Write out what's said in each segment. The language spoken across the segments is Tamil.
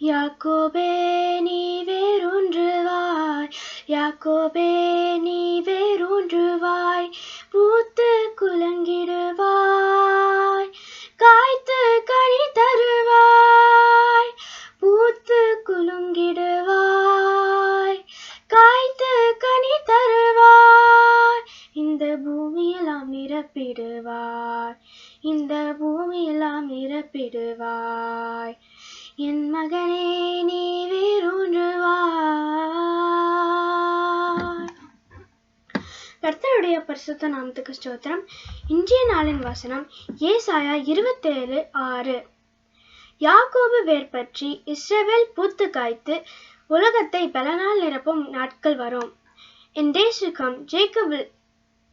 யாக்கோபே நீ வேரூன்றுவாய் யாக்கோபே நீ வேரூன்றுவாய் பூத்து குலங்கிடுவாய். காய்த்து கனி தருவாய். பூத்து குலுங்கிடுவாய். காய்த்து கனி தருவாய். இந்த பூமியெல்லாம் நிரப்பிடுவாய். இந்த பூமியெல்லாம் நிரப்பிடுவாய். மகனே நீ வேரூன்றுவாய். கர்த்தருடைய பரிசுத்த நாமத்துக்கு ஸ்தோத்திரம். இன்றைய நாளின் வசனம் ஏசாயா இருபத்தேழு ஆறு. யாக்கோபு வேர் பற்றி இஸ்ரவேல் பூத்து காய்த்து உலகத்தை பலனால் நிரப்பும் நாட்கள் வரும். In days to come, Jacob will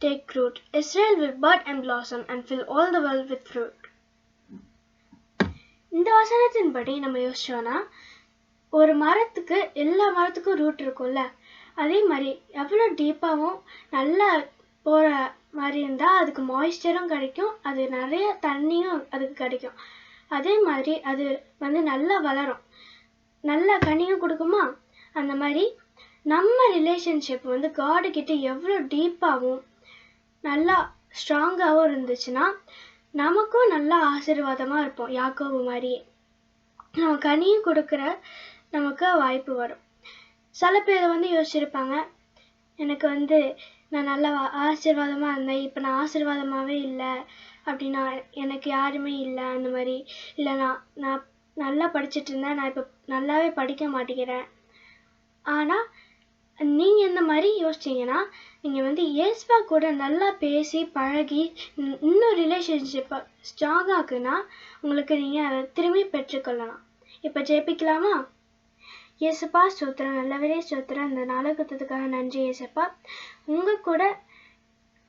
take root, Israel will bud and blossom and fill all the world with fruit. இந்த வசனத்தின்படி நம்ம யோசிச்சோம்னா ஒரு மரத்துக்கு எல்லா மரத்துக்கும் ரூட் இருக்கும்ல? அதே மாதிரி எவ்வளோ டீப்பாகவும் நல்லா போகிற மாதிரி இருந்தால் அதுக்கு மாய்ஸ்சரும் கிடைக்கும் அது நிறைய தண்ணியும் அதுக்கு கிடைக்கும். அதே மாதிரி அது வந்து நல்லா வளரும். நல்ல கனியும் கொடுக்குமா? அந்த மாதிரி நம்ம ரிலேஷன்ஷிப் வந்து காடு கிட்ட எவ்வளோ டீப்பாகவும் நல்லா ஸ்ட்ராங்காகவும் இருந்துச்சுன்னா நமக்கும் நல்லா ஆசீர்வாதமாக இருப்போம் யாக்கோபு மாதிரியே நம்ம கனியும் கொடுக்குற நமக்கு வாய்ப்பு வரும். சில பேர் வந்து யோசிச்சிருப்பாங்க. எனக்கு வந்து நான் நல்லா ஆசீர்வாதமாக இருந்தேன் இப்போ நான் ஆசீர்வாதமாகவே இல்லை அப்படின்னா எனக்கு யாருமே இல்லை அந்த மாதிரி. இல்லை நான் நான் நல்லா படிச்சுட்டு இருந்தேன் நான் இப்போ நல்லாவே படிக்க மாட்டேங்கிறேன். ஆனால் நீங்கள் இந்த மாதிரி யோசிச்சீங்கன்னா நீங்கள் வந்து இயேசுவா கூட நல்லா பேசி பழகி இன்னும் ரிலேஷன்ஷிப்பை ஸ்ட்ராங் ஆக்குனா உங்களுக்கு நீங்கள் அதை திரும்பி பெற்றுக்கொள்ளலாம். இப்போ ஜெயிப்பிக்கலாமா இயேசுப்பா ஸ்தோத்திரம். நல்லவரே ஸ்தோத்திரம். இந்த நாடகத்துக்காக நன்றி இயேசுப்பா. உங்கள் கூட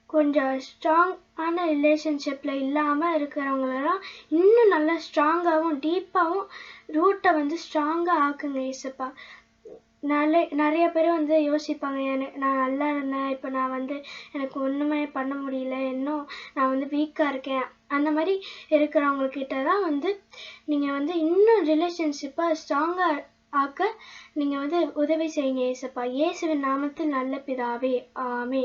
கொஞ்சம் ஸ்ட்ராங்கான ரிலேஷன்ஷிப்பில் இல்லாமல் இருக்கிறவங்களெல்லாம் இன்னும் நல்லா ஸ்ட்ராங்காகவும் டீப்பாகவும் ரூட்டை வந்து ஸ்ட்ராங்காக ஆக்குங்க இயேசுப்பா. நிறைய நிறைய பேர் வந்து யோசிப்பாங்க எனக்கு நான் நல்லா இருந்தேன் இப்போ நான் வந்து எனக்கு ஒன்றுமே பண்ண முடியல இன்னும் நான் வந்து வீக்காக இருக்கேன். அந்த மாதிரி இருக்கிறவங்கக்கிட்ட தான் வந்து நீங்கள் வந்து இன்னும் ரிலேஷன்ஷிப்பை ஸ்ட்ராங்காக ஆக்க நீங்கள் வந்து உதவி செய்யுங்க ஏசப்பா. இயேசுவின் நாமத்தில் நல்ல பிதாவே. ஆமே